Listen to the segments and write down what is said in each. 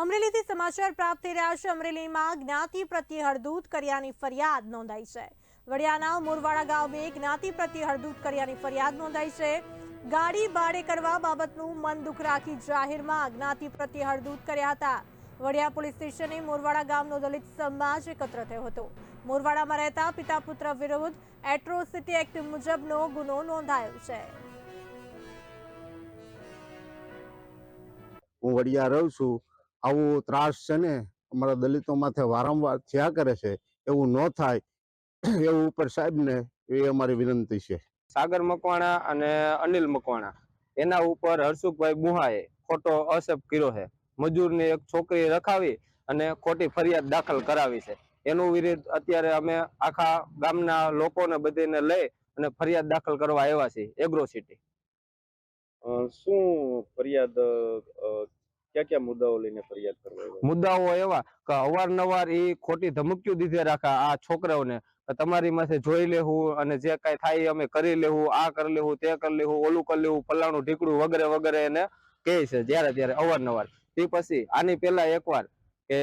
અમરેલીથી સમાચાર પ્રાપ્ત થઈ રહ્યા છે. અમરેલીમાં જ્ઞાતિ પ્રત્યે હળદૂત કર્યાની ફરિયાદ નોંધાઈ છે. વડિયાના મોરવાડા ગામે જ્ઞાતિ પ્રત્યે હળદૂત કર્યાની ફરિયાદ નોંધાઈ છે. ગાડી ભાડે કરવા બાબતનું મન દુઃખ રાખી જાહેરમાં જ્ઞાતિ પ્રત્યે હળદૂત કર્યા હતા. વડિયા પોલીસ સ્ટેશને મોરવાડા ગામનો દલિત સમાજ એકત્ર થયો હતો. મોરવાડામાં રહેતા પિતા પુત્ર વિરુદ્ધ એટ્રોસિટી એક્ટ મુજબનો ગુનો નોંધાયો છે. હું વડિયા રહું છું. આવું ત્રાસ છે ને અમારા દલિતો માથે વારંવાર થયા કરે છે એવું ન થાય એવું ઉપર સાહેબને એ અમારી વિનંતી છે. સાગર મકવાણા અને અનિલ મકવાણા એના ઉપર હર્ષુખભાઈ બુહાએ ખોટો અસેપ કર્યો છે. મજૂરની એક છોકરી રખાવી અને ખોટી ફરિયાદ દાખલ કરાવી છે. એનું વિરુદ્ધ અત્યારે અમે આખા ગામના લોકોને બધીને લઈ અને ફરિયાદ દાખલ કરવા આવ્યા છીએ એગ્રો સિટી. શું ફરિયાદ કયા ક્યાં મુદ્દાઓ લઈને ફરિયાદ કરવા મુદ્દાઓ એવા કે અવારનવાર એ ખોટી ધમકીઓ દીધે રાખા આ છોકરાઓને. તમારી માથે જોઈ લેવું અને જે કાંઈ થાય અમે કરી લેવું, આ કરી લેવું, તે કરી લેવું, ઓલું કરી લેવું પલાણું ઢીકડું વગેરે વગેરે એને કહે છે જ્યારે ત્યારે અવારનવાર. તે પછી આની પહેલા એકવાર કે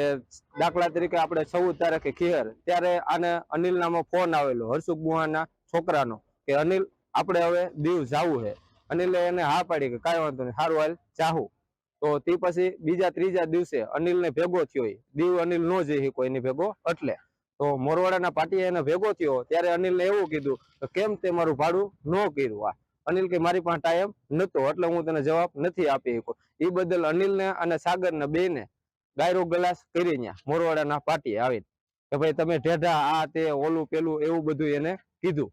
દાખલા તરીકે આપણે ચૌદ તારીખે ખીહર ત્યારે આને અનિલ નામનો ફોન આવેલો હર્ષુખ બુહાના છોકરાનો, કે અનિલ, આપણે હવે દીવ જાવું છે અનિલે એને હા પાડી કે કાંઈ વાંધો નહીં, સારું હાલ, જાહું. તો તે પછી બીજા ત્રીજા દિવસે અનિલને ભેગો થયો દીવ અનિલ નો જઈ એને ભેગો એટલે. તો મોરવાડાના પાટીએ એને ભેગો થયો, ત્યારે અનિલને એવું કીધું કેમ તે મારું ભાડું ન કર્યું? આ અનિલ કે મારી પાસે ટાઈમ નતો, એટલે હું તને જવાબ નથી આપી શકો એ બદલ અનિલને અને સાગરને બેને ગાયરો ગલાસ કરી મોરવાડાના પાટીએ આવીને. કે ભાઈ તમે ઢેઢા આ તે ઓલું પેલું એવું બધું એને કીધું.